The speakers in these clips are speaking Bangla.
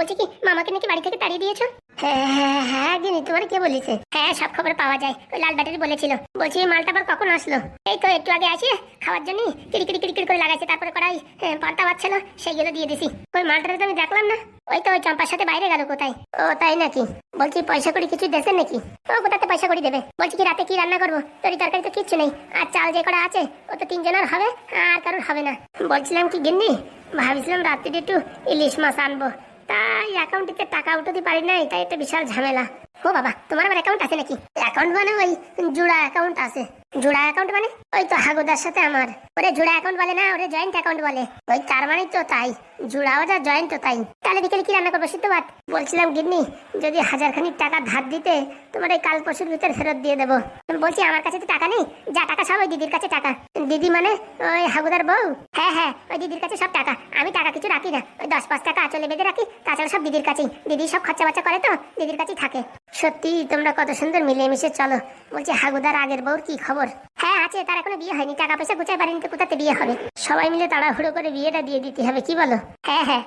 বলছি কি মামাকে নাকি বাড়ি থেকে তাড়িয়ে দিয়েছ? হ্যাঁ হ্যাঁ হ্যাঁ গিনি তোমার কে বলেছে? হ্যাঁ সব খবর পাওয়া যায় ওই লাল ব্যাটারি বলেছিল। বলছি এই মালটা আবার কখন আসলো? এই তো একটু আগে আসি খাওয়ার জন্য কিড়িকিড়ি কিড়িকিড়ি করে লাগাইছে তারপরে কড়াই হ্যাঁ, পাল্টা বাচ্চালো সেইগুলো দিয়ে দিছি। ওই মালটারে তো আমি দেখলাম না ওই তো ওই চম্পার সাথে বাইরে গেল কোথায়? ও তাই নাকি? বলছি পয়সা করি কিছু দেশেন নাকি? ও কোথাতে পয়সা করি দেবে? বলছি কি রাতে কি রান্না করব? তরি তরকারি তো কিচ্ছু নেই। আর চাল যে কটা আছে ও তো তিনজনের হবে আর কারোর হবে না। বলছিলাম কি গিন্নি ভাবছিলাম রাত্রিতে একটু ইলিশ মাছ আনব। তাই অ্যাকাউন্টে টাকা উঠাতে পারি নাই, তাই একটা বিশাল ঝামেলা। ও বাবা, তোমার আবার অ্যাকাউন্ট আছে নাকি? অ্যাকাউন্ট মানে ওই জোড়া অ্যাকাউন্ট আছে। জোড়া অ্যাকাউন্ট মানে? ওই তো হাগুদার সাথে আমার। ওরে জোড়া অ্যাকাউন্ট বলে না, ওরে জয়েন্ট অ্যাকাউন্ট বলে। ওই তার মানেই তো তাই। জোড়াও যা জয়েন্ট তো তাই। তাহলে বিকেলে কি রান্না করব সিদ্ধ ভাত? বলছিলাম, গিন্নি, যদি হাজার খানিক টাকা ধার দিতে, তোমার এই কাল পরশুর ভিতরে ফেরত দিয়ে দেবো। বলছি, আমার কাছে তো টাকা নেই। যা টাকা সব ওই দিদির কাছে টাকা। দিদি মানে ওই হাগুদার বউ? হ্যাঁ হ্যাঁ ওই দিদির কাছে সব টাকা। আমি টাকা কিছু রাখি না। ওই দশ পাঁচ টাকা আচলে বেঁধে রাখি। তাছাড়া সব দিদির কাছেই। দিদি সব খরচা বাচ্চা করে তো, দিদির কাছেই থাকে। সত্যি, তোমরা কত সুন্দর মিলেমিশে চলো। বলছি, হাগুদার আগের বউর কি খবর? হ্যাঁ আছে, তার এখনও বিয়ে হয়নি। টাকা পয়সা গুছাই বাড়ি তো কোথাতে বিয়ে হবে? সবাই মিলে তাড়াহুড়ো করে বিয়েটা দিয়ে দিতে হবে, কি বলো? হ্যাঁ হ্যাঁ।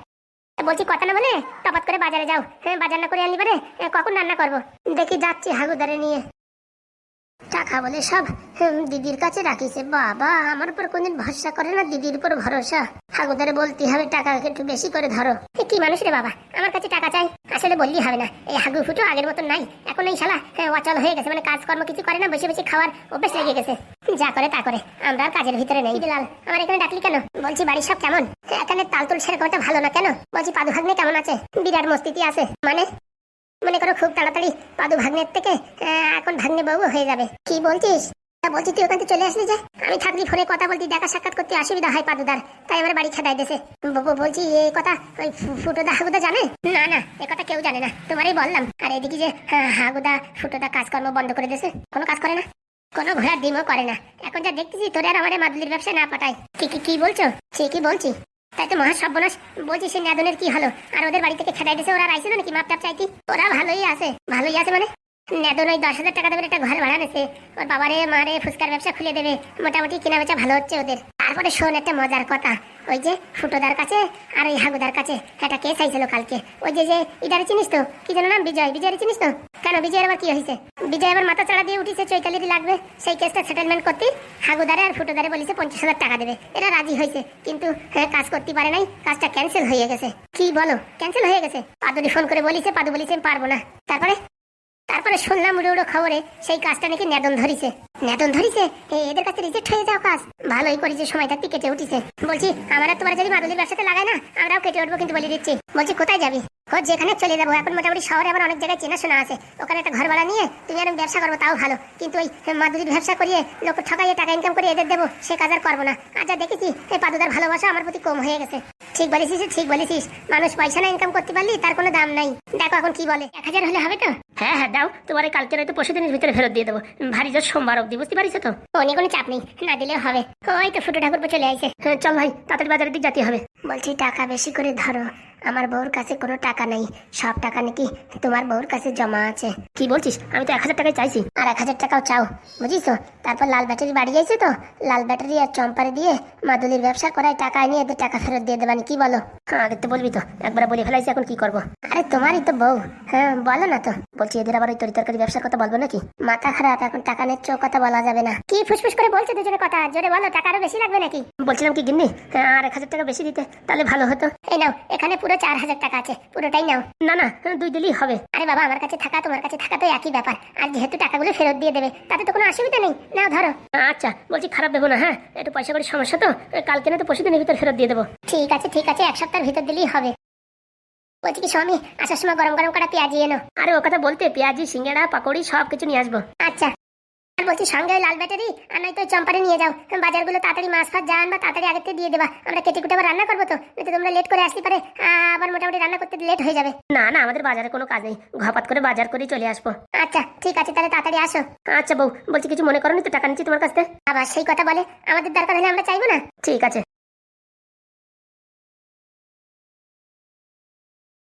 বলছি, কথা না বলে টপাত করে বাজারে যাও। হ্যাঁ বাজার না করে আনলি পারে কখন রান্না করব? দেখি যাচ্ছি হাগুদারে নিয়ে। টাকা বলে সব। দিদির কাছে রাখিছে। বাবা আমার উপর কোনদিন ভরসা করে না দিদির উপর ভরসা। হাগুদারে বলতে হবে টাকা একটু বেশি করে ধরো। কি মানুষ রে বাবা? আমার কাছে টাকা চাই। আসলে বললি হবে না। এই হাগু ফুটো আগের মতন নাই। এখন এই শালা হ্যাঁ, অচল হয়ে গেছে। মানে কাজকর্ম কিছু করে না বসে বসে খাওয়ার অভ্যেস লেগে গেছে। যা করে তা করে। আমরা আর কাজের ভিতরে নেই। বিলাল আমার এখানে ডাকলি কেন? বলছি বাড়ির সব কেমন? এখানে তালতুল সেরকম একটা ভালো না কেন? বলছি পাদু ভাগ্নে কেমন আছে? বিরাট মস্তিতি আছে। মানে? মনে করো খুব তাড়াতাড়ি পাদু ভাগ্নের থেকে এখন ভাগ্নে বউ হয়ে যাবে। কি বলছিস? বলছি তুই ওখান চলে আসলি যে। আমি থাকলি ফোনে কথা বলতে দেখা সাক্ষাৎ করতে অসুবিধা হয় পাদুদার। তাই আমার বাড়ি খেদাই ব- বলছি এই কথা ওই ফুটোদা হাগুদা জানে? না না এ কথা কেউ জানে না। তোমারই বললাম। আর এদিকে যে হ্যাঁ, হাগুদা ফুটোদা কাজকর্ম বন্ধ করে দিয়েছে কোনো কাজ করে না। কোনো ঘোড়ার ডিমও করে না। এখন যা দেখতেছি তোরে আর আমাদের মাদুলির ব্যবসা না পাঠায়। কি কি বলছো? সে কি বলছি। তাই তো মহা সর্বনাশ বলছি সে নেদনের কি হলো? আর ওদের বাড়ি থেকে খেদাই দিয়েছে, ওরা আইছিল নাকি? মাপ টাপ চাইতি? ওরা ভালোই আছে। ভালোই আছে মানে? নেদন ওই দশ হাজার টাকা দেবে একটা ঘর ভাড়া নিছে ওর বাবারে মারে ফুচকার ব্যবসা খুলে দেবে। মোটামুটি কেনা বেচা ভালো হচ্ছে ওদের। তারপরে শোন একটা মজার কথা। ওই যে ফুটোদার কাছে আর ওই হাগুদার কাছে একটা কেস আইছিল কালকে। ওই যে যে ইটারে চিনিস তো? কি যেন নাম? বিজয়। বিজয়ের চিনিস তো? কেন? বিজয়ের আবার কি হয়েছে বিজয় আবার মাথা চাড়া দিয়ে লাগবে। সেই কেসটা সেটেলমেন্ট করতে হাগুদারে আর ফুটোদারে বলেছে পঞ্চাশ হাজার টাকা দেবে। এরা রাজি হয়েছে কিন্তু হ্যাঁ, কাজ করতে পারে নাই। কাজটা ক্যান্সেল হয়ে গেছে। কি বলো? ক্যান্সেল হয়ে গেছে? পাদুরি ফোন করে বলিছে পাদু বলিছে পারব না। তারপরে? তারপরে শুনলাম উড়ে উড়ো খবরে সেই কাজটা নাকি নেদন ধরিছে। নেদন ধরিছে এদের কাছে রিজেক্ট হয়ে যাও কাজ। ভালোই করেছে সময় থাকতে কেটে উঠিছে। বলছি, আমরা তোমার যদি মাদুলির ব্যবসাতে লাগায় না? আমরাও কেটে উঠবো কিন্তু বলে দিচ্ছি। বলছি, কোথায় যাবি? ও যেখানে চলে যাব। এখন মোটামুটি শহরে আবার অনেক জায়গায় চেনাশোনা আছে। ওখানে একটা ঘর ভাড়া নিয়ে তুমি আর ব্যবসা করব তাও ভালো। কিন্তু ওই মাদুলির ব্যবসা করিয়ে লোক ঠকাইয়ে টাকা ইনকাম করে এদের দেবো, সে কাজ আর করব না। আর যা দেখেছি, এই পাদুদার ভালোবাসা আমার প্রতি কম হয়ে গেছে। ঠিক বলেছিস ঠিক বলেছিস। মানুষ পয়সা না ইনকাম করতে পারলি, তার কোনো দাম নাই। দেখো এখন কি বলে। এক হাজার হলে হবে তো? হ্যাঁ হ্যাঁ দাও। তোমার এই কালকে হয়তো পরশু দিনের ভিতরে ফেরত দিয়ে দেবো। ভারী যা সোমবার অব্দি বুঝতে পারিস তো? ও কোনো চাপ নেই। না দিলেও হবে। ওই তো ফুটো ঠাকুর চলে আইছে। হ্যাঁ চল ভাই, তাড়াতাড়ি বাজারের দিক যেতে হবে। বলছি, টাকা বেশি করে ধরো। আমার বউর কাছে কোনো টাকা নেই। সব টাকা নাকি তোমার বউর কাছে জমা আছে। কি বলছিস? আমি তো এক হাজার টাকায় চাইছি। আর এক হাজার টাকাও চাও, বুঝিস তো? তারপর লাল ব্যাটারি বাড়ি যাইছে তো? লাল ব্যাটারি আর চম্পারে দিয়ে মাদুলির ব্যবসা করায় টাকা নিয়ে এদের টাকা ফেরত দিয়ে দেবানি, কি বলো? হ্যাঁ আগে তো বলবি তো। একবার বলে ফেলাইছি, এখন কি করব? আরে, তোমারই তো বউ। হ্যাঁ বলো না তো। বলছি, এদের আবার ওই তরি তরকারি ব্যবসার কথা বলব নাকি? মাথা খারাপ, এখন টাকা নিচ্ছ কথা বলা যাবে না। কি ফুসফুস করে বলছো দুজনে কথা? জোরে বলো, টাকা আরও বেশি লাগবে নাকি? বলছিলাম কি গিন্নি? হ্যাঁ আর এক হাজার টাকা বেশি দিতে। তাহলে ভালো হতো। এই নাও এখানে পুরো চার হাজার টাকা আছে পুরোটাই নাও। না না দুই দিলেই হবে। আরে বাবা আমার কাছে থাকা তোমার কাছে থাকা তো একই ব্যাপার। আর যেহেতু টাকাগুলো ফেরত দিয়ে দেবে তাতে তো কোনো অসুবিধা নেই। নাও ধরো। আচ্ছা বলছি খারাপ দেবো না হ্যাঁ? একটু পয়সা করে সমস্যা তো? কালকে না তো পরশু দিনের ভিতরে ফেরত দিয়ে দেবো। ঠিক আছে ঠিক আছে এক সপ্তাহের ভিতর দিলেই হবে। বলছি কি স্বামী আসার সময় গরম গরম কটা পেঁয়াজি এনো? আরে ও কথা বলতে পেঁয়াজি সিঙ্গাড়া পাকোড়ি সব কিছু নিয়ে আসব। আচ্ছা। আর বলছি সঙ্গে লাল ব্যাটারি আর নয়তো চম্পারে নিয়ে যাও। বাজারগুলো তাড়াতাড়ি মাছ ফাছ যা আনবা তাড়াতাড়ি আগে থেকে দিয়ে দেবা। আমরা কেটে কুটে আবার রান্না করব তো? নয়তো তোমরা লেট করে আসতে পারে আবার মোটামুটি রান্না করতে লেট হয়ে যাবে। না না আমাদের বাজারে কোনো কাজ নেই। ঘপাত করে বাজার করেই চলে আসব। আচ্ছা ঠিক আছে তাহলে তাড়াতাড়ি আসো। আচ্ছা বউ বলছি কিছু মনে করো তো টাকা নিচ্ছি তোমার কাছ থেকে? আবার সেই কথা বলে। আমাদের দরকার হলে আমরা চাইব না? ঠিক আছে।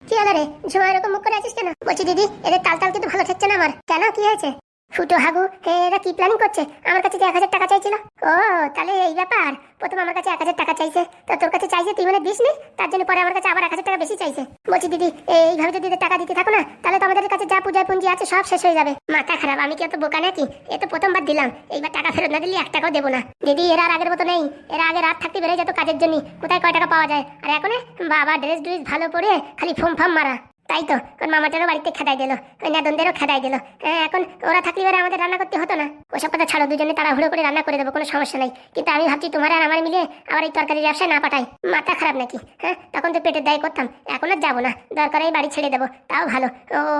কি হলো রে ঝুমা এরকম মুখ করে আছিস কেন? বলছি দিদি এদের তাল তাল কিন্তু ভালো ঠেকছে না আমার। কেন? কি হয়েছে? ফুটো হাগু এরা কি প্ল্যানিং করছে? আমার কাছে যে এক হাজার টাকা চাইছিল। ও, তাহলে এই ব্যাপার। প্রথম আমার কাছে এক হাজার টাকা চাইছে। তো তোর কাছে চাইছে, তুই মানে দিস নি তার জন্য পরে আমার কাছে আবার এক হাজার টাকা বেশি চাইছে। বলছি, দিদি এইভাবে যদি টাকা দিতে থাকো না, তাহলে তো আমাদের কাছে যা পূজায় পুঞ্জি আছে সব শেষ হয়ে যাবে। মাথা খারাপ, আমি কি এত বোকা নাকি? এ তো প্রথমবার দিলাম। এইবার টাকা ফেরত না দিলে এক টাকাও দেবো না। দিদি, এরা আর আগের মতো নেই। এরা আগে রাত থাকতে বেড়ে যেত কাজের জন্য কোথায় কয় টাকা পাওয়া যায়? আর এখন বাবা ড্রেস ড্রেস ভালো পরে খালি ফোম ফাম মারা। তাই তো ওর মামাটারও বাড়িতে খেদাই দিল, ওই নাদনদেরও খেদাই দিল। হ্যাঁ এখন ওরা থাকলে এবারে আমাদের রান্না করতে হতো না। ওসব কথা ছাড়ো, দুজনে তাড়াহুড়ো করে রান্না করে দেবো, কোনো সমস্যা নাই। কিন্তু আমি ভাবছি তোমার আর আমার মিলে আবার এই তরকারি ব্যবসায় না পাঠাই। মাথা খারাপ নাকি? হ্যাঁ তখন তো পেটের দায় করতাম, এখন আর যাব না। দরকার এই বাড়ি ছেড়ে দেবো, তাও ভালো।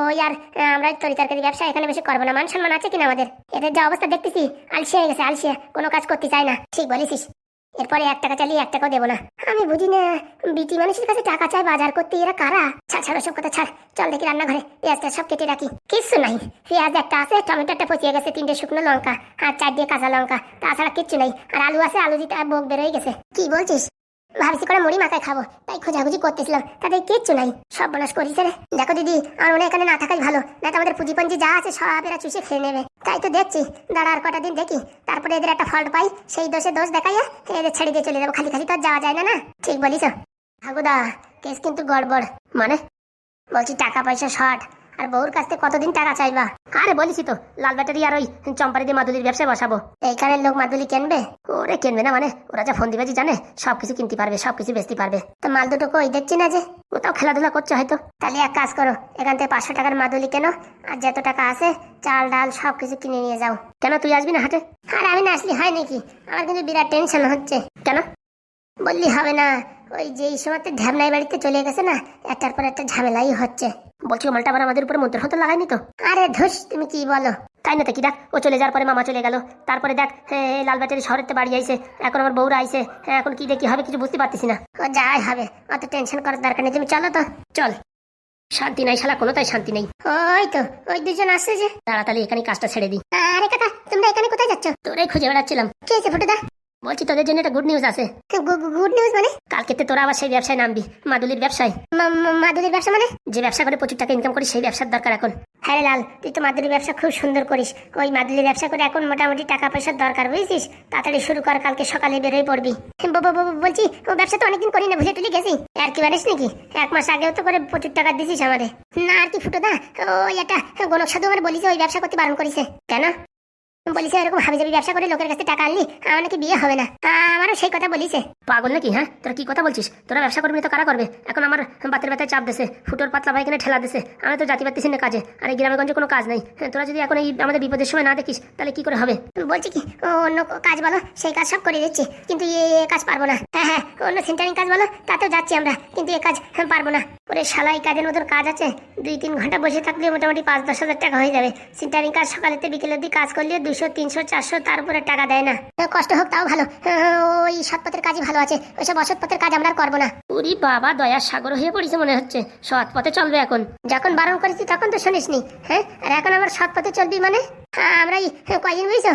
ওই আর আমরা তরি তরকারি ব্যবসা এখানে বেশি করব না, মান সম্মান আছে কিনা আমাদের? এদের যা অবস্থা দেখতেছি আলসিয়া হয়ে গেছে আলসিয়া কোনো কাজ করতে চায় না। ঠিক বলেছিস। এরপরে এক টাকা চালিয়ে এক টাকাও দেবো না। আমি বুঝি না, বিটি মানুষের কাছে টাকা চাই বাজার করতে এরা কারা? ছাড় ছাড় সব কথা ছাড়। চল দেখি রান্নাঘরে, পেঁয়াজটা সব কেটে রাখি। কিচ্ছু নাই, পেঁয়াজ একটা আছে, টমেটো একটা পচিয়ে গেছে, তিনটে শুকনো লঙ্কা, আর চার দিয়ে কাঁচা লঙ্কা। তাছাড়া কিচ্ছু নাই, আর আলু আছে, আলু দিতে বোক বেরোয় গেছে। কি বলছিস? ভাবছি করে মুড়ি মাথায় খাব। তাই খোঁজাখুঁজি করতেছিলাম তাদের কিচ্ছু নাই। সব বনাস করিস রে। দেখো দিদি আমার মনে এখানে না থাকাই ভালো, না আমাদের পুঁজিপঞ্জি যা আছে সব এরা চুষে খেয়ে নেবে। তাই তো দেখছি, দাঁড়া আর কটা দিন দেখি। তারপরে এদের একটা ফল্ট পাই, সেই দোষে দোষ দেখাইয়া এদের ছেড়ে দিয়ে চলে যাব। খালি খালি তো আর যাওয়া যায় না না? ঠিক বলিস। হাগুদা কেস কিন্তু গড়বড়। মানে? বলছি টাকা পয়সা শর্ট। আর বউর কাছ থেকে কতদিন টাকা চাইবা? আরে বলিছি তো লাল ব্যাটারি আর ওই চম্পারি দিয়ে মাদুলির ব্যবসায় বসাবো। এইখানের লোক মাদুলি কিনবে? ওরে কিনবে না মানে? ওরা যা ফোন দিবাজি জানে সব কিছু কিনতে পারবে সবকিছু বেচতে পারবে। তো মাল দুটো কই দেখছি না যে। ওটাও খেলাধুলা করছে হয়তো। তাহলে এক কাজ করো এখান থেকে পাঁচশো টাকার মাদুলি কেন আর যত টাকা আছে চাল ডাল সবকিছু কিনে নিয়ে যাও। কেন তুই আসবি না হাটে? আর আমি না আসলে হয় নাকি? আমার কিন্তু বিরাট টেনশন হচ্ছে। কেন? বললি হবে না ওই যে এই সময় ঢ্যামনাই বাড়িতে চলে গেছে না একটার পর একটা ঝামেলাই হচ্ছে। বলছি ও মালটা আবার আমাদের উপরে মন্ত্র হতো লাগায়নি তো? আরে ধুস তুমি কি বলো? তাই না তো কি দেখ ও চলে যাওয়ার পরে মামা চলে গেল। তারপরে দেখ হ্যাঁ, লাল ব্যাটারি শহরের তো বাড়ি আইছে। এখন আমার বউরা আইছে। হ্যাঁ, এখন কি দেখি হবে কিছু বুঝতে পারতেছি না। ও যাই হবে অত টেনশন করার দরকার নেই তুমি চলো তো। চল। শান্তি নাই শালা কোনো তাই শান্তি নেই। ওই তো ওই দুজন আসছে যে। তাড়াতাড়ি এখানে কাজটা ছেড়ে দিই। আরে কাকা তোমরা এখানে কোথায় যাচ্ছ? তোরাই খুঁজে বেড়াচ্ছিলাম। কি আছে ফুটুদা বলছি তোদের জন্য একটা গুড নিউজ আছে। গুড নিউজ মানে? কালকে তো তোরা আবার সেই ব্যবসায় নামবি মাদুলির ব্যবসায়। মাদুলির ব্যবসা মানে? যে ব্যবসা করে প্রচুর টাকা ইনকাম করিস সেই ব্যবসার দরকার এখন। হ্যাঁ লাল তুই তো মাদুলির ব্যবসা খুব সুন্দর করিস। ওই মাদুলির ব্যবসা করে এখন মোটামুটি টাকা পয়সার দরকার বুঝছিস? তাড়াতাড়ি শুরু কর কালকে সকালে বেরোয় পড়বি। বলছি ও ব্যবসা তো অনেকদিন করি না ভুলে টুলে গেছি। আর কি বানিস নাকি? এক মাস আগেও তো করে প্রচুর টাকা দিছিস আমারে। না আর কি ফুটো দা ওই একটা গণক সাধু আমার বলিস ওই ব্যবসা করতে বারণ করিছে। কেন? বলিছে এরকম হাবি যাবি ব্যবসা করে লোকের কাছে টাকা আনলি আমার নাকি বিয়ে হবে না। আমারও সেই কথা বলিছে। পাগল নাকি হ্যাঁ? তোরা কি কথা বলছিস? তোরা ব্যবসা করবি তো কারা করবে? এখন আমার বাতের ব্যথায় চাপ দেছে ফুটোর পাতলা ভাই এখানে ঠেলা দেছে। আমি তো জাতি পারতেছি না কাজে আর এই গ্রামেগঞ্জে কোনো কাজ নেই। হ্যাঁ, তোরা যদি এখন এই আমাদের বিপদের সময় না দেখিস তাহলে কি করে হবে? বলছি কি অন্য কাজ বলো সেই কাজ সব করে দিচ্ছি কিন্তু এ কাজ পারব না। হ্যাঁ হ্যাঁ অন্য সেন্টারিং কাজ বলো তাতেও যাচ্ছি আমরা কিন্তু এ কাজ হ্যাঁ, পারব না। ওরে শালাই কাজের মতন কাজ আছে দুই তিন ঘণ্টা বসে থাকলে মোটামুটি পাঁচ দশ হাজার টাকা হয়ে যাবে। সেন্টারিং কাজ সকালেতে বিকেলের দিকে কাজ করলে দুশো তিনশো চারশো তার উপরে টাকা দেয় না। হ্যাঁ, কষ্ট হোক তাও ভালো। ওই ওই সৎপথের কাজই ভালো আছে। ওইসব অসৎপথের কাজ আমরা আর করব না। উরি বাবা দয়ার সাগর হয়ে পড়েছে মনে হচ্ছে। সৎ পথে চলবে এখন। যখন বারণ করেছি তখন তো শুনিসনি হ্যাঁ? আর এখন আবার সৎ পথে চলবি মানে? হ্যাঁ, আমরা এই কয়দিন বুঝছ?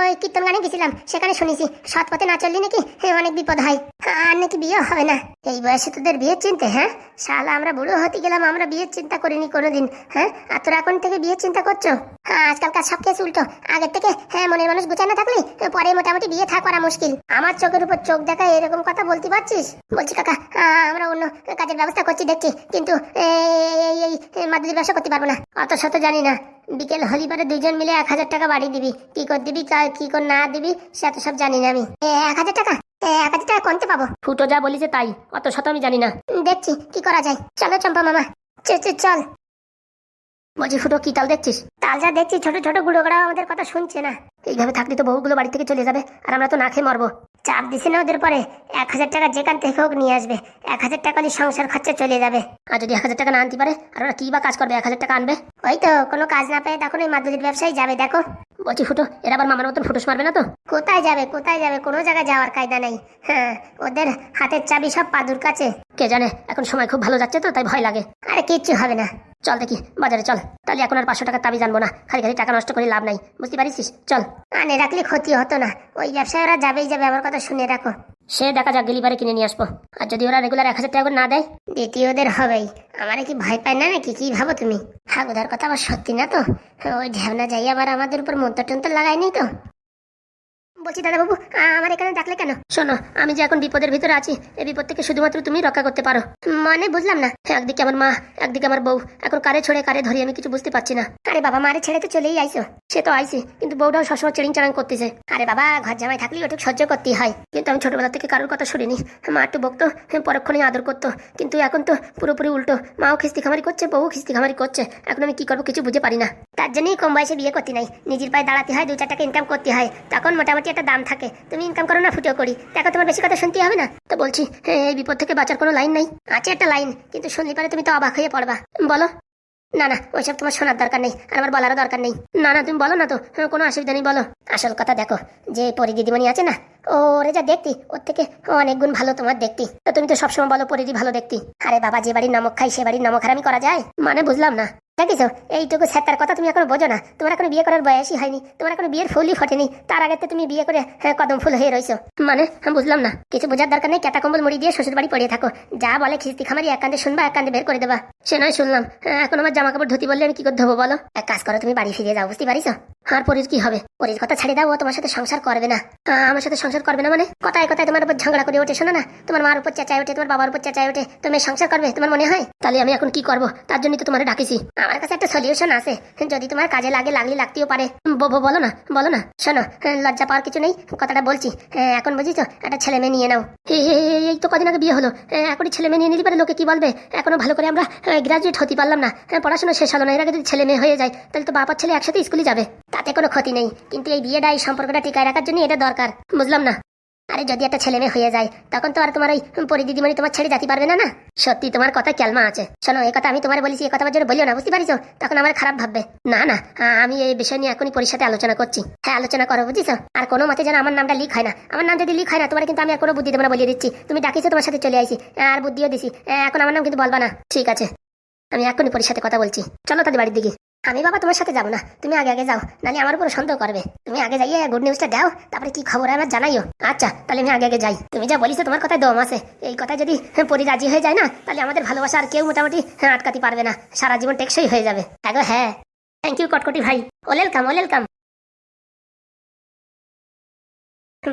ওই কীর্তন গানে গেছিলাম সেখানে শুনেছি সৎ পথে না চললি নাকি? হ্যাঁ, অনেক বিপদ হয়। আর নাকি বিয়ে হবে না? এই বয়সে তোদের বিয়ের চিন্তা হ্যাঁ? শালা আমরা বুড়ো হতে গেলাম আমরা বিয়ের চিন্তা করিনি কোনোদিন হ্যাঁ? আর তোরা এখন থেকে বিয়ের চিন্তা করছ? হ্যাঁ আজকালকার সব কেস উল্টো। আগের থেকে হ্যাঁ মনের মানুষ গুছানো থাকলে পরে মোটামুটি বিয়ে করা মুশকিল। আমার চোখের উপর চোখ দেখা এরকম কথা বলতে পারছিস? বলছি কাকা আমরা অন্য কাজের ব্যবস্থা করছি দেখছি। কিন্তু এই মাদুলির ব্যবসা করতে পারব না। অত শত জানি না বিকেল হলিবারে দুজন মিলে এক হাজার টাকা বাড়ি দিবি। কি কর দিবি কা- কর না দিবি সে তো সব জানি না আমি। এক হাজার টাকা? এক হাজার টাকা কোনতে পাবো? ফুটো যা বলিছে তাই অত শত আমি জানি না। দেখছি কি করা যায়। চলো চম্পা মামা। চল। বলছি ফুটো কি তাল দেখছিস? তাল যা দেখছি, ছোট ছোট গুঁড়োগুড়া আমাদের কথা শুনছে না। এইভাবে থাকলে তো বহুগুলো বাড়ি থেকে চলে যাবে, আর আমরা তো না খেয়ে মরবো। চাপ দিছে না ওদের পরে, এক হাজার টাকা যেখান থেকে হোক নিয়ে আসবে। এক হাজার টাকা হলে সংসার খরচা চলে যাবে। আর যদি এক হাজার টাকা না আনতে পারে, আর ওরা কি বা কাজ করবে, এক হাজার টাকা আনবে? ওই তো, কোনো কাজ না পেয়ে তখন ওই মাদুলির ব্যবসায় যাবে, দেখো। বলছি, ফুটো, এরা আবার মামার মতন ফুটোস মারবে না তো? কোথায় যাবে কোথায় যাবে? কোনো জায়গায় যাওয়ার কায়দা নেই। হ্যাঁ ওদের হাতের চাবি সব পাদুর কাছে। কে জানে, এখন সময় খুব ভালো যাচ্ছে তো, তাই ভয় লাগে। আরে কিচ্ছু হবে না। চল দেখি, বাজারে চল। তাহলে এখন আর পাঁচশো টাকার তাবি জানব না। খালি খালি টাকা নষ্ট করে লাভ নাই। বুঝতে পারিস চল। আনে রাখলে ক্ষতি হতো না। ওই ব্যবসায় ওরা যাবেই যাবে, আমার কথা শুনে রাখো। সে দেখা যাক গেলি পারে কিনে নিয়ে আসব। আর যদি ওরা রেগুলার এক হাজার টাকা না দেয়? দ্বিতীয়দের হবেই। আমার কি ভয় পায় না নাকি? কি ভাবো তুমি? হাগুদার কথা আবার সত্যি না তো? ওই ঢেবনা যাই আবার আমাদের উপর মন্তর টন্তর লাগায়নি তো? বলছি, দাদাবাবু, আমার এখানে ডাকলে কেন? শোনো, আমি যে এখন বিপদের ভিতরে আছি এই বিপদ থেকে শুধুমাত্র তুমি রক্ষা করতে পারো। মানে বুঝলাম না, একদিকে আমার মা, একদিকে আমার বউ, এখন কারে ছড়ে কারে ধরি আমি কিছু বুঝতে পারছি না। আরে বাবা, মারে ছেড়ে তো চলেই আইসো সে তো আইসি কিন্তু বউটাও সবসময় চেড়িং চাড়াং করতেছে। আরে বাবা ঘর জামাই থাকলে ওটুকু সহ্য করতেই হয়। কিন্তু আমি ছোটবেলা থেকে কারোর কথা শুনিনি। মা একটু বকতো পরক্ষণে আদর করতো। কিন্তু এখন তো পুরোপুরি উল্টো। মাও খিস্তি খামারি করছে বউ খিস্তি খামারি করছে। এখন আমি কি করব কিছু বুঝে পারি না। তার জন্যই কম বয়সে বিয়ে করতে নাই। নিজের পায়ে দাঁড়াতে হয় দু চার টাকা ইনকাম করতে হয়। তখন মোটামুটি একটা দাম থাকে। তুমি ইনকাম করো না ফুটেও করি। দেখো তোমার বেশি কথা শুনতে হবে না। তো বলছি এই বিপদ থেকে বাঁচার কোনো লাইন নাই। আছে একটা লাইন কিন্তু শুনলে পারে তুমি তো অবাক হয়ে পড়বা। বলো। না না ওইসব তোমার শোনার দরকার নেই আর আমার বলারও দরকার নেই। না না তুমি বলো না তো হ্যাঁ, কোনো অসুবিধা নেই বলো। আসল কথা দেখো যে পরি দিদিমণি আছে না ওরে যা দেখতি ওর থেকে অনেক গুণ ভালো তোমার দেখতি। তো তুমি তো সবসময় বলো পরিধি ভালো দেখতি। আরে বাবা যে বাড়ির নমক খাই সে বাড়ির নমক হারামি করা যায়? মানে বুঝলাম না। দেখিছো এইটুকু স্যাটার কথা তুমি এখনও বোঝো না। তোমার এখনও বিয়ে করার বয়সই হয়নি। তোমার এখনও বিয়ের ফুলই ফটেনি। তার আগে তুমি বিয়ে করে হ্যাঁ, কদম ফুল হয়ে রয়েছো মানে বুঝলাম না। কিছু বোঝার দরকার নেই ক্যাটা কম্বল মুড়ি দিয়ে শ্বশুর বাড়ি পড়িয়ে থাকো। যা বলে খিস্তি খামারি এক কান্দে শুনবা এক কান্দে বের করে দেবা। সে নয় শুনলাম। হ্যাঁ, এখন আমার জামা কাপড় ধুতি বললে আমি কি করে হব বলো? এক কাজ করো তুমি বাড়ি ফিরে যাও বুঝতে পারিছো? আর পরির কি হবে? পরির কথা ছাড়ি দাও ও তোমার সাথে সংসার করবে না। আমার সাথে সংসার করবে না মানে? কথায় কথায় তোমার উপর ঝগড়া করে ওঠে শোনো না? তোমার মার উপর চেঁচায় ওঠে তোমার বাবার উপর চেঁচায় ওঠে তুমি সংসার করবে তোমার মনে হয়? তাহলে আমি এখন কি করব? তার জন্যই তো তোমার ডাকিছি। আমার কাছে একটা সলিউশন আছে। যদি তোমার কাজে লাগে লাগলে লাগতেও পারে। বলো না বলো না শোনো হ্যাঁ, লজ্জা পাওয়ার কিছু নেই কথাটা বলছি। হ্যাঁ, এখন বুঝিস একটা ছেলে মেয়ে নিয়ে নাও। এই তো কদিন আগে বিয়ে হলো। আহ, এখনই ছেলে মেয়ে নিয়ে নিতে পারে লোকে কি বলবে? এখনও ভালো করে আমরা গ্রাজুয়েট হতে পারলাম না। পড়াশোনা শেষ হলো না এর আগে যদি ছেলে মেয়ে হয়ে যায় তাহলে তো বাবার ছেলে একসাথে স্কুলে যাবে। তাতে কোনো ক্ষতি নেই। কিন্তু এই বিয়েটা, এই সম্পর্কটা টিকায় রাখার জন্য এটা দরকার। বুঝলাম না। আরে, যদি একটা ছেলে মেয়ে হয়ে যায়, তখন তো আর তোমার ওই পরিদিদিমণি তোমার ছেড়ে যেতে পারবে না না? সত্যি, তোমার কথা ক্যালমা আছে। শোনো এই কথা আমি তোমার বলেছি এই কথা জন্য বলিও না, বুঝতে পারিছো? তখন আমার খারাপ ভাববে। না না আমি এই বিষয় নিয়ে এখনই পরির সাথে আলোচনা করছি। হ্যাঁ আলোচনা করো, বুঝিছো? আর কোনো মতে যেন আমার নামটা লিক হয় না। আমার নাম যদি লিক হয় না, তোমার কিন্তু আমি আর কোনো বুদ্ধি না বলিয়ে দিচ্ছি। তুমি ডাকিছো, তোমার সাথে চলে আইছি। আর বুদ্ধিও দিছি। এখন আমার নাম কিন্তু বলবা না। ঠিক আছে। আমি এখনই পরির সাথে কথা বলছি। চলো তাদের বাড়ির দিকে। আমি বাবা তোমার সাথে যাব না। তুমি আগে আগে যাও নাহলে আমার উপর সন্দেহ করবে। তুমি আগে যাইয়ে গুড নিউজটা দাও তারপরে কি খবর আমার জানাইও। আচ্ছা তাহলে আমি আগে আগে যাই। তুমি যা বলিস তোমার কথায় দম আছে। এই কথায় যদি পরি রাজি হয়ে যায় না তাহলে আমাদের ভালোবাসা আর কেউ মোটামুটি আটকাতে পারবে না। সারা জীবন টেকসই হয়ে যাবে। গো, হ্যাঁ। থ্যাংক ইউ কটকটি ভাই। ওয়েলকাম ওলেলকাম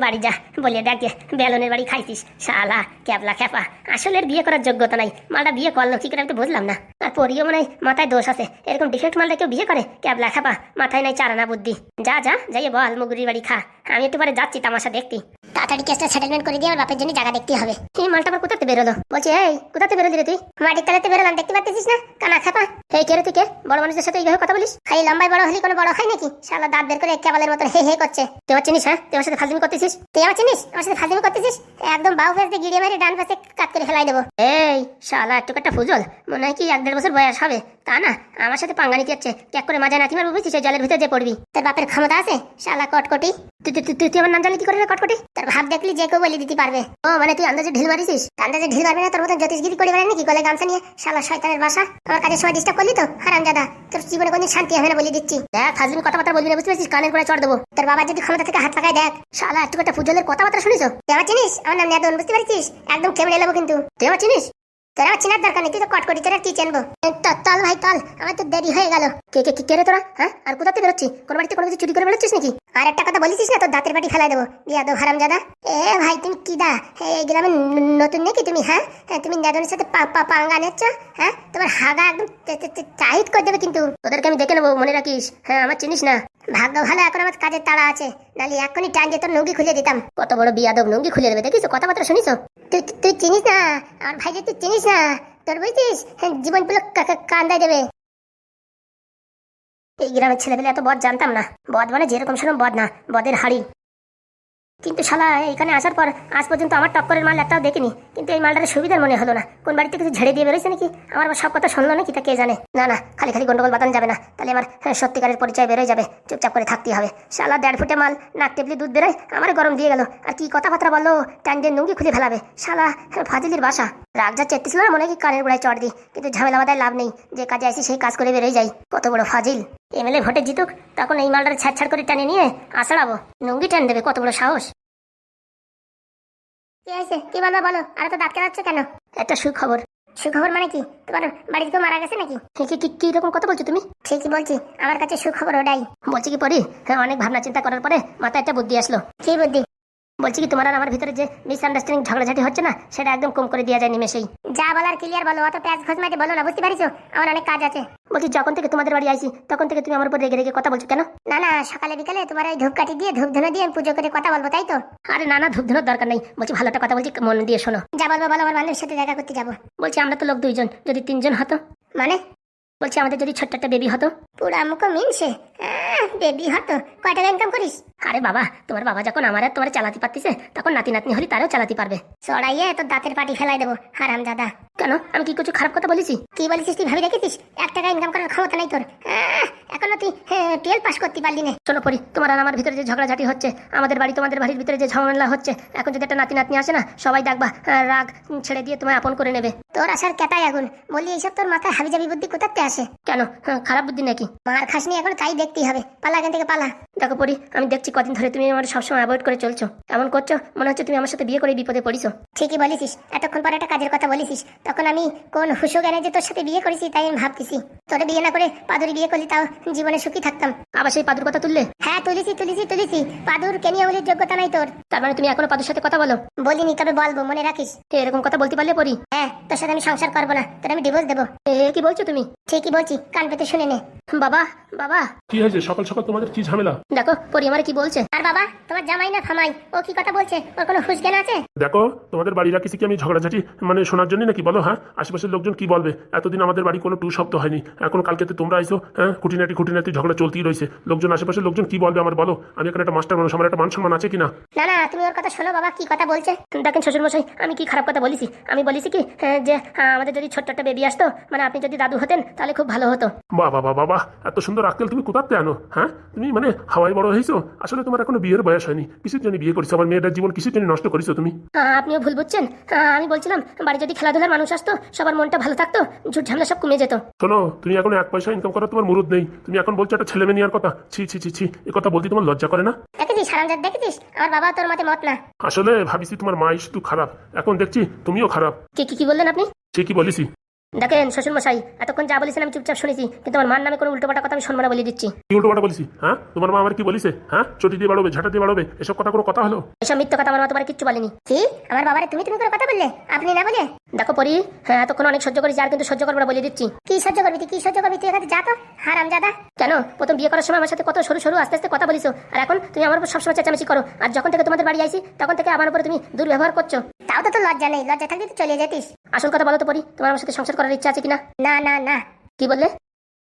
বাড়ি যা বলে ডাক বেলনের বাড়ি খাইছিস। শালা, ক্যাবলা খেপা আসলে বিয়ে করার যোগ্যতা নাই। মালটা বিয়ে করল কি করে আমি তো বুঝলাম না। আর পরিও মনে মাথায় দোষ আছে। এরকম ডিফেক্ট মালটা কেউ বিয়ে করে? ক্যাবলা খেপা মাথায় নাই চারানা বুদ্ধি। যা যা, যাইয়ে বল, মুগুরির বাড়ি খা। আমি একটু পরে যাচ্ছি তামাশা দেখতে। তাড়াতাড়ি কেসটা সেটেলমেন্ট করে দিয়ে আমার বাপের জন্য জায়গা দেখতে হবে। এই মালটা আবার কোথাতে বেরোলো? বলছি, এই, কোথাতে বেরোলি রে তুই? মাটির তলাতে বেরোলাম, দেখতে পাচ্ছিস না? কানা খাপা এই কে রে তুই কে? বড় মানুষদের সাথে এইভাবে কথা বলিস? খালি লম্বাই বড় হলি কোনো বড় হয় নাকি? শালা দাঁত বের করে কেবলের মতো হে হে করছে। তুই চিনিস হ্যাঁ? তুই সাথে ফাজলিমি করতেছিস? তুই আমার চিনিস? আমার সাথে ফাজিমি করতেছিস? একদম বাউ মেরে ডান পাশে কাট করে ফেলাই দেবো। এই শালা একটু একটা ফুজল। মনে হয় কি এক দেড় বছর বয়স হবে। তা না আমার সাথে পাঙ্গানি ক্যাক করে মাজা নাতি মারবো বুঝছিস? সেই জলের ভিতরে যে পড়বি। তোর বাপের ক্ষমতা আছে? শালা কটকটি। তুই তুই- তুই তুই আমার নাম জানলি কি করে কটকটি? তোর ভাব দেখলি যে কেউ বলে দিতে পারবে। ও মানে তুই আন্দাজে ঢিল মারিছিস? আন্দাজে ঢিল পারবে না? তোর মতন জ্যোতিষগিরি করে বেড়ায় নাকি গলে গামছা নিয়ে শালা শয়তানের বাসা? আমার কাজের সময় ডিস্টার্ব করলি তো? হারাম দাদা তোর জীবনে শান্তি হবে না বলে দিচ্ছি। দেখ ফাজলিমি কথাবার্তা বলবি না বুঝতে পারছিস? কানের করে চড় দেবো। তোর বাবা যদি ক্ষমতা থেকে হাত লাগায় দেখ। শালা একটু ফুজলের কথাবার্তা শুনিস কেমন চিনিস? আমার নাম নেদন বুঝতে পারছিস? একদম কেমন এলাবো কিন্তু। আমার চিনিস? তোর আমার চিনার দরকার নেই, তুই তো কটকটি তোর কি চেনবো? ত- তল ভাই তল। আমার তো দেরি হয়ে গেল। কে কে কে- রে তোরা? হ্যাঁ? আর কোথাতে বেরোচ্ছি কোন বাড়িতে কোনো কিছু চুরি করে বেরোচ্ছিস নাকি? আর একটা কথা বলিস না তোর দাঁতের বাটি ফেলাই দেবো। দিয়া দো হারাম দাদা এ ভাই তুমি কি দা? এই গ্রামে নতুন নাকি তুমি হ্যাঁ? হ্যাঁ, তুমি দাদনের সাথে পাঙ্গা নিচ্ছ হ্যাঁ? তোমার হাগা একদম তে- তে- তে- টাইট করে দেবে কিন্তু। তোদেরকে আমি দেখে নেব মনে রাখিস। হ্যাঁ আমার চিনিস না। ভাগ্য ভালো এখন আমার কাজের তাড়া আছে। নাহলে এখনই টান দিয়ে তোর নৌকি খুলে দিতাম। কত বড় বিয়াদব নঙ্গি খুলে দেবে। দেখিস কথাবার্তা শুনিস তুই তুই- চিনিস না? আমার ভাই তুই চিনিস না? তোর বুঝছিস জীবন কান্দায় দেবে? এই গ্রামের ছেলেপেলে এত বদ জানতাম না। বদ মানে যেরকম সেরকম বদ না, বদের হাড়ি। কিন্তু শালা এখানে আসার পর আজ পর্যন্ত আমার টক্করের মাল একটাও দেখিনি। কিন্তু এই মালটার সুবিধার মনে হলো না। কোন বাড়িতে কিছু ঝেড়ে দিয়ে বেরোইছে নাকি? আমার সব কথা শুনলো নাকি তা কে জানে? না না খালি খালি গন্ডগোল বাতান যাবে না। তাহলে আমার হ্যাঁ, সত্যিকারের পরিচয় বেরোয় যাবে। চুপচাপ করে থাকতে হবে। শালা দেড় ফুটে মাল নাক টেপলি দুধ বেরোয় আমার গরম দিয়ে গেল। আর কি কথাবার্তা বলল? দিয়ে নুঙ্গি খুলে ফেলাবে। শালা হ্যাঁ, ফাজিলির বাসা। রাগ যা চেতেছিল না মনে কি কানের গোড়ায় চড় দিই। কিন্তু ঝামেলা বাদায় লাভ নেই। যে কাজে আসি সেই কাজ করে বেরোয় যাই। কত বড় ফাজিল। এমএলএ ভোটে জিতুক তখন এই মালটার ছাড় করে টানে নিয়ে আসাড়াবো নুঙ্গি টান দেবে কত বড় সাহস। কি হয়েছে? কি বলব বলো? আর তো দাঁত কেলাচ্ছ কেন? একটা সুখবর। সুখবর মানে কি? তোমার বাড়িতে কেউ মারা গেছে নাকি? কি কি কি রকম কথা বলছো তুমি? ঠিকই বলছি আমার কাছে সুখবর ওটাই। বলছি কি পড়ি? হ্যাঁ অনেক ভাবনা চিন্তা করার পরে মাথায় একটা বুদ্ধি আসলো। কি বুদ্ধি? বলছি কি তোমার আর আমার ভিতরে যে মিসআন্ডারস্ট্যান্ডিং ঝগড়াঝাটি হচ্ছে না সেটা একদম কম করে দেওয়া যায় নিমেষেই। যা বলার ক্লিয়ার বলো অত প্যাঁচ মাইতে বলো না বুঝতে পারিছো? আমার অনেক কাজ আছে। বলছি যখন থেকে তোমাদের বাড়ি আইছি তখন থেকে তুমি আমার উপর রেগে রেগে কথা বলছো কেন? না না সকালে বিকালে তোমার ওই ধূপকাঠি দিয়ে ধূপ ধুনো দিয়ে আমি পুজো করে কথা বলব তাই তো? আরে না না ধূপ ধুনোর দরকার নেই। বলছি ভালোটা কথা বলছি মন দিয়ে শোনো। যা বলব বলো আমার বান্ধবের সাথে দেখা করতে যাব। বলছি আমরা তো লোক দুইজন যদি তিনজন হতো। মানে? বলছি আমাদের যদি ছোট্ট একটা বেবি হতো? পুরা মুখো মিনছে। বেবি হতো। কয় টাকা ইনকাম করিস? আরে বাবা তোমার বাবা যখন আমার আর তোমার চালাতে পারতিছে তখন নাতি নাতনি হলে তারও চালাতে পারবে। চড়াইয়ে তোর দাঁতের পাটি ফেলাই দেবো হারাম দাদা কেন? আমি কি কিছু খারাপ কথা বলেছি? কি বলেছিস তুই ভাবি রেখেছিস? এক টাকা ইনকাম করার ক্ষমতা নাই তোর। এখনও তুই টুয়েলভ পাস করতে পারলি না। শোনো পরি তোমার আর আমার ভিতরে যে ঝগড়াঝাটি হচ্ছে আমাদের বাড়ি তোমাদের বাড়ির ভিতরে যে ঝামেলা হচ্ছে এখন যদি একটা নাতি নাতনি আসে না সবাই ডাকবা আহ, রাগ ছেড়ে দিয়ে তোমায় আপন করে নেবে। তোর আসার কেটাই আগুন বলি এইসব তোর মাথায় হাবিজাবি বুদ্ধি কোথাতে আসে? কেন? হ্যাঁ, খারাপ বুদ্ধি নাকি? মার খাসনি এখন তাই দেখতেই হবে। পালা এখান থেকে পালা। দেখো পরি আমি দেখছি কদিন ধরে তুমি আমার সবসময় অ্যাভয়েড করে চলছো। এমন করছ? মনে হচ্ছে তুমি আমার সাথে বিয়ে করে বিপদে পড়িছো। ঠিকই বলেছিস। এতক্ষণ পরে একটা কাজের কথা বলেছিস। তখন আমি কোন হুশো জ্ঞানে যে তোর সাথে বিয়ে করেছি তাই আমি ভাবতেছি। তোরে বিয়ে না করে পাদুরি বিয়ে করলি তাও জীবনে সুখী থাকতাম। আবার সেই পাদুর কথা তুললে? হ্যাঁ তুলিছি তুলিছি তুলিছি। পাদুর কেনিয়া বলির যোগ্যতা নাই তোর। তার মানে তুমি এখনও পাদুর সাথে কথা বলো? বলিনি তবে বলব মনে রাখিস। এরকম কথা বলতে পারলে পড়ি হ্যাঁ তোর সাথে আমি সংসার করব না। তোর আমি ডিভোর্স দেবো। কি বলছো তুমি? ঠিকই বলছি কান পেতে শুনে নে। বাবা বাবা। কি হয়েছে? সকাল সকাল তোমাদের কি ঝামেলা? দেখো পরি আমার কি বলছে। আর বাবা তোমার জামাই না ফামাই ও কি কথা বলছে? ওর কোনো হুশ জ্ঞান আছে? দেখো তোমাদের বাড়ি রাখিছি কি আমি ঝগড়াঝাটি মানে শোনার জন্য নাকি বলো হ্যাঁ? আশেপাশের লোকজন কি বলবে? এতদিন আমাদের বাড়ি কোনো টু শব্দ হয়নি। এখন কালকে তো তোমরা আইসো হ্যাঁ? খুঁটিনাটি খুঁটিনাটি ঝগড়া চলতেই রয়েছে। লোকজন আশেপাশের লোকজন কি বলবে আমার বলো? আমি এখানে একটা মাস্টার মানুষ আমার একটা মান সম্মান আছে কিনা? না না তুমি ওর কথা শোনো বাবা কি কথা বলছে? দেখেন শ্বশুর মশাই আমি কি খারাপ কথা বলেছি? আমি বলেছি কি হ্যাঁ, যে হ্যাঁ, আমাদের যদি ছোট্ট একটা বেবি আসতো মানে আপনি যদি দাদু হতেন তাহলে খুব ভালো হতো। বাবা বাবা বাবা এত সুন্দর আক্কেল তুমি কোথাতে আনো? হ্যাঁ? তুমি মানে হাওয়াই বড় হয়েছো? আসলে তোমার এখনও বিয়ের বয়স হয়নি। কিসের জন্য বিয়ে করেছ আমার মেয়েটার জীবন কিসের জন্য নষ্ট করেছ তুমি। আপনিও ভুল বুঝছেন। আমি বলছিলাম বাড়ি যদি খেলাধুলার মানুষ আসতো সবার মনটা ভালো থাকতো ঝুট ঝামেলা সব কমে যেত। শোনো তুমি এখন এক পয়সা ইনকাম করার তোমার মুরুদ নেই। তুমি এখন বলছো একটা ছেলে মেয়ে নেওয়ার কথা। ছি ছি ছি ছি এ কথা বলতে তোমার লজ্জা করে না? দেখেছিস হারামজাদ দেখেছিস? আমার বাবা তোর মতে মত না। আসলে ভাবিছি তোমার মা শুধু খারাপ। এখন দেখছি তুমিও খারাপ। কি কি কি বললেন আপনি? ঠিকই বলিছি। দেখেন শ্বশুর মশাই এতক্ষণ যা বলেছেন আমি চুপচাপ শুনেছি কিন্তু আমার মার নামে কোনো উল্টোপাটা কথা আমি সম্মান বলে দিচ্ছি। কি উল্টো বলিছি? হ্যাঁ? তোমার মা আমার কি বলিছে? হ্যাঁ? চটি দিয়ে বাড়বে ঝাঁটা দিয়ে বাড়বে এসব কথা কোনো কথা হলো? এসব মিথ্যা কথা আমার মা তোমার কিচ্ছু বলেনি। কি? আমার বাবারে তুমি তুমি করে কথা বললে? আপনি না বলে? দেখো পরি হ্যাঁ এতক্ষণ অনেক সহ্য করেছি আর কিন্তু সহ্য করব না বলে দিচ্ছি। কি সহ্য করবি তুই? কি সহ্য করবি? তুই এখানে যা তো হারাম জাদা। কেন? প্রথম বিয়ে করার সময় আমার সাথে কত সরু সরু আস্তে আস্তে কথা বলিছো আর এখন তুমি আমার উপর সবসময় চেঁচামেচি করো আর যখন থেকে তোমাদের বাড়ি আইছি তখন থেকে আমার উপরে তুমি দুর্ব্যবহার করছ। তাও তো লজ্জা নেই লজ্জা থাকলে তো চলে যেতিস। আসল কথা বলো তো পরি তোমার আমার সাথে সংসার করার ইচ্ছা আছে কিনা? না না না। কি বললে?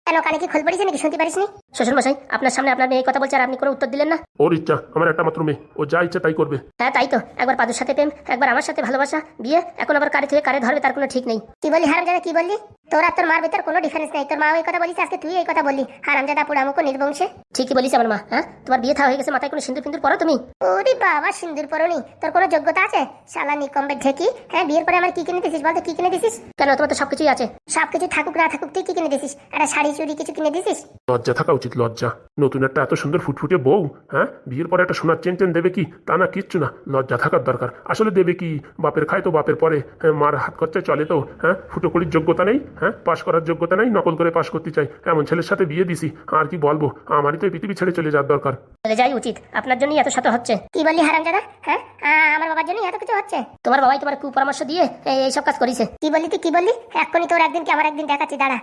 কেন কানে কি খোল পড়েছে নাকি শুনতে পারিসনি? শ্বশুর মশাই আপনার সামনে আপনার মেয়ে কথা বলছে আর আপনি কোনো উত্তর দিলেন না? ওর ইচ্ছা আমার একটা মাত্র মেয়ে ও যা ইচ্ছা তাই করবে। হ্যাঁ তাই তো। একবার পাদুর সাথে প্রেম একবার আমার সাথে ভালোবাসা বিয়ে এখন আবার কারে থেকে কারে ধরবে তার কোনো ঠিক নেই। কি বললি কি বললি? তোর আর তোর মার ভিতর কোনো ডিফারেন্স নেই। তোর মা ওই কথা বলিস আজকে তুই এই কথা বললি। হারাম জাদা পুরা মুখ নির্বংশে। ঠিকই বলিস আমার মা হ্যাঁ? তোমার বিয়ে থা হয়ে গেছে মাথায় কোনো সিন্দুর ফিন্দুর পরো তুমি? ওরে বাবা সিন্দুর পরনি। তোর কোনো যোগ্যতা আছে? শালা নিকম্বে ঢেকি হ্যাঁ? বিয়ের পরে আমার কি কিনে দিছিস বলতো কি কিনে দিছিস? কেন তোমার তো সবকিছুই আছে। সব কিছু থাকুক না থাকুক তুই কি কিনে দিছিস? একটা শাড়ি চুড়ি কিছু কিনে দিছিস? লজ্জা থাকা উচিত লজ্জা। নতুন একটা এত সুন্দর ফুটফুটে বউ হ্যাঁ? বিয়ের পরে একটা সোনার চেন টেন দেবে কি? তা না কিচ্ছু না। লজ্জা থাকার দরকার। আসলে দেবে কি? বাপের খায় তো বাপের পরে। হ্যাঁ, মার হাত খরচায় চলে তো। হ্যাঁ ফুটোকড়ির যোগ্যতা নেই। হ্যাঁ পাশ করার যোগ্যতা নেই নকল করে পাশ করতে চাই। এমন ছেলের সাথে বিয়ে দিছি আর কি বলব? আমারই তো পৃথিবী ছেড়ে চলে যাওয়ার দরকার। চলে যাই উচিত। আপনার জন্যই এত শত হচ্ছে। কি বললি হারাম জাদা হ্যাঁ আমার বাবার জন্য এত কিছু হচ্ছে। তোমার বাবাই তোমার কুপরামর্শ দিয়ে এই- এইসব কাজ করেছে। কি বললি তুই? কি বললি? এক্ষুনি তোর একদিন কি আমার একদিন দেখাচ্ছি দাঁড়া।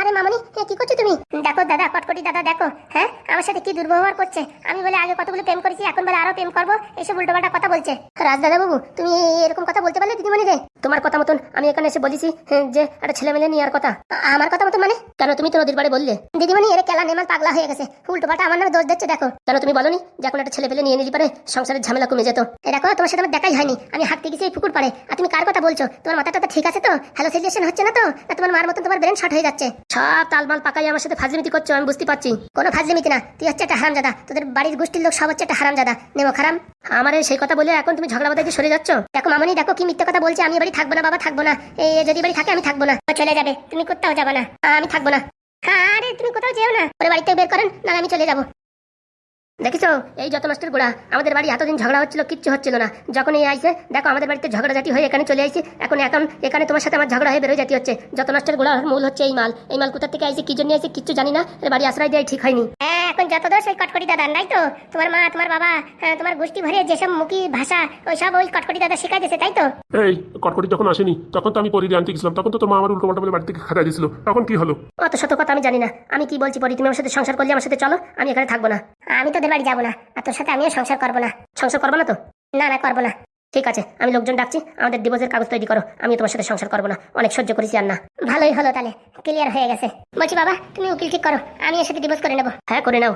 আরে মামনি এ, কি করছ তুমি? দেখো দাদা কটকটি দাদা দেখো হ্যাঁ? আমার সাথে কি দুর্ব্যবহার করছে? আমি বলে আগে কতগুলো প্রেম করেছি এখন বলে আরও প্রেম করব এসব উল্টোপাল্টা কথা বলছে। রাজদাদা বাবু তুমি এরকম কথা বলতে পারলে দিদিমণি রে? তোমার কথা মতন আমি এখানে এসে বলেছি হ্যাঁ, যে একটা ছেলে মেলে নেওয়ার কথা। আমার কথা মতো মানে? কেন তুমি তো নদীর পাড়ে বললে? দিদিমণি এর কেলা নেমান পাগলা হয়ে গেছে। উল্টোপাল্টা আমার নামে দোষ দিচ্ছে দেখো। কেন তুমি বলনি যে এখন একটা ছেলে পেলে নিয়ে নিতে পারে? সংসারের ঝামেলা কমে যেত। দেখো তোমার সাথে আমার দেখাই হয়নি। আমি হাঁটতে গেছি এই পুকুর পাড়ে। আর তুমি কার কথা বলছো? তোমার মাথাটা তো ঠিক আছে তো? হ্যালোসিলেশন হচ্ছে না তো? না তোমার মার মতন তোমার ব্রেন শর্ট হয়ে যাচ্ছে। সব তালমাল পাকাই আমার সাথে ফাজলিমিতি করছ, আমি বুঝতে পারছি। কোনো ফাজলিমিতি না। তুই হচ্ছে একটা হারামজাদা। তোদের বাড়ির গোষ্ঠীর লোক সব হচ্ছে একটা হারামজাদা। নেমো, খারাম। আমার সেই কথা বলে এখন তুমি ঝগড়া বাদাকে সরে যাচ্ছ? দেখো মামনি, দেখো কি মিথ্যা কথা বলছে। আমি বাড়ি থাকব না, বাবা থাকব না। এই যদি বাড়ি থাকে, আমি থাকব না। চলে যাবে। তুমি কোথাও যাবে না। আমি থাকব না। আরে তুমি কোথাও যেও না। পরে বাড়িতে বের করেন না আমি চলে যাব। দেখিছো? এই যত নষ্টের গোড়া, আমাদের বাড়ি এতদিন ঝগড়া হচ্ছিল, কিচ্ছু হচ্ছিল না। যখন এই আইসে, দেখো, আমাদের বাড়িতে ঝগড়া জাতি হয়ে এখানে চলে আসি এখন এখন, এখানে তোমার সাথে আমার ঝগড়া হয়ে বেরোয় জাতি হচ্ছে। যত নষ্টের গোড়া মূল হচ্ছে এই মাল। এই মাল কোথা থেকে আইসে, কি জন্য আইসে, কিচ্ছু জানি না। বাড়ি আশ্রয় দেয় ঠিক হয়নি। হ্যাঁ এখন যত দোষ ওই কটকটি দাদা নাই তো? তোমার মা তোমার বাবা হ্যাঁ, তোমার গোষ্ঠী ভরে যেসব মুখী ভাষা ওই সব ওই কটকটি দাদা শেখাই দিয়েছে তাই তো? এই কটকটি যখন আসেনি তখন তো আমি পরিরে আনতে গেছিলাম তখন তো তোমার আমার উল্টো পাল্টা বলে বাড়ি থেকে খাতা দিয়েছিল। তখন কি হলো? অত শত কথা আমি জানি না। আমি কি বলছি পরি তুমি আমার সাথে সংসার করলে আমার সাথে চলো আমি এখানে থাকব না। আমি তোদের বাড়ি যাব না আর তোর সাথে আমিও সংসার করব না। সংসার করব না তো? না না করব না। ঠিক আছে, আমি লোকজন ডাকছি, আমাদের ডিভোর্সের কাগজ তৈরি করো আমি তোমার সাথে সংসার করব না। অনেক সহ্য করেছি আর না ভালোই হলো তাহলে ক্লিয়ার হয়ে গেছে। বলছি, বাবা, তুমি উকিল ঠিক করো, আমি এর সাথে ডিভোর্স করে নেব। হ্যাঁ করে নাও।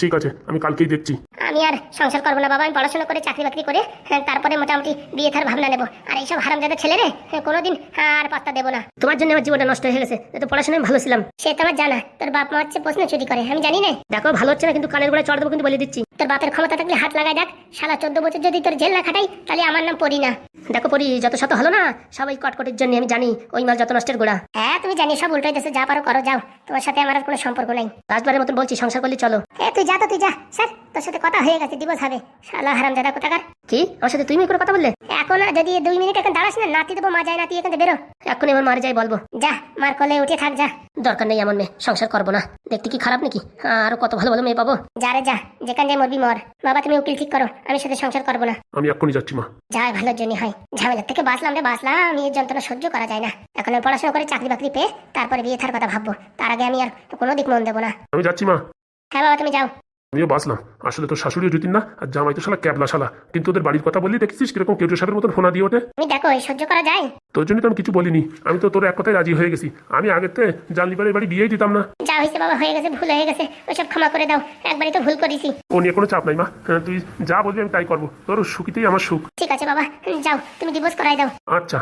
ঠিক আছে আমি কালকেই দেখছি। আমি আর সংসার করব না বাবা আমি পড়াশোনা করে চাকরি বাকরি করে হ্যাঁ, তারপরে মোটামুটি বিয়ে থার ভাবনা নেব। আর এইসব হারামজাদা ছেলে রে হ্যাঁ, কোনোদিন আর পাত্তা দেবো না। তোমার জন্য আমার জীবনটা নষ্ট হয়ে গেছে এত পড়াশোনায় ভালো ছিলাম। সে তো আমার জানা তোর বাপ মা হচ্ছে প্রশ্ন চুরি করে আমি জানি না। দেখো ভালো হচ্ছে না কিন্তু কানের গোড়ায় চড় দেবো কিন্তু বলে দিচ্ছি। তোর বাপের ক্ষমতা থাকলে হাত লাগাই দেখ সারা চোদ্দ বছর যদি তোর জেল না খাটাই তাহলে আমার নাম পড়ি না। দেখো পরি যত শত হলো না সবাই কটকটের জন্য আমি জানি ওই মাল যত নষ্টের গোড়া। হ্যাঁ তুমি জানি সব উল্টাই দেশে যা পারো করো যাও। তোমার সাথে আমার আর কোনো সম্পর্ক নাই। লাস্টবারের মতন বলছি সংসার করলে চলো। এ তুই যা তো তুই যা স্যার তোর সাথে কথা হয়ে গেছে দিবস হবে। শালা হারাম দাদা কোথাকার? কি? আমার সাথে তুমি করে কথা বললে? এখন যদি দুই মিনিট এখন দাঁড়াস না নাতি দেবো মা যায় নাতি এখান থেকে বেরো। এখন এবার মারে যাই বলব। যা মার কোলে উঠে থাক যা। দরকার নেই এমন মেয়ে সংসার করব না। দেখতে কি খারাপ নাকি? আরও কত ভালো ভালো মেয়ে পাবো। যা রে যা যেখান যায় মরবি মর। বাবা তুমি উকিল ঠিক করো আমি সাথে সংসার করব না। আমি এক্ষুনি যাচ্ছি মা। যা ভালোর জন্য হয়। ঝামেলার থেকে বাঁচলাম রে বাঁচলাম। এই যন্ত্রণা সহ্য করা যায় না। এখন আমি পড়াশোনা করে চাকরি বাকরি পেয়ে তারপরে বিয়ে থার কথা ভাববো। তার আগে আমি আর কোনো দিক মন দেবো না। আমি যাচ্ছি মা। হ্যাঁ বাবা তুমি যাও। আমিও বাসলাম আসলে তোর শাশুড়িও জুতিন না আর জামাই তো শালা ক্যাবলা শালা। কিন্তু ওদের বাড়ির কথা বললি দেখছিস কীরকম কেউ সাহেবের মতন ফোনা দিয়ে ওঠে? তুমি দেখো এই সহ্য করা যায়? তোর জন্য তো আমি কিছু বলিনি। আমি তো তোর এক কথায় রাজি হয়ে গেছি। আমি আগেতে জানলি বাড়ির বাড়ি বিয়েই দিতাম না। যা হয়েছে বাবা হয়ে গেছে ভুল হয়ে গেছে। ওইসব ক্ষমা করে দাও। একবারই তো ভুল করেছি। ও নিয়ে কোনো চাপ নাই মা। হ্যাঁ, তুই যা বলবি আমি তাই করব। তোর সুখিতেই আমার সুখ। ঠিক আছে বাবা যাও তুমি ডিভোর্স করাই দাও। আচ্ছা।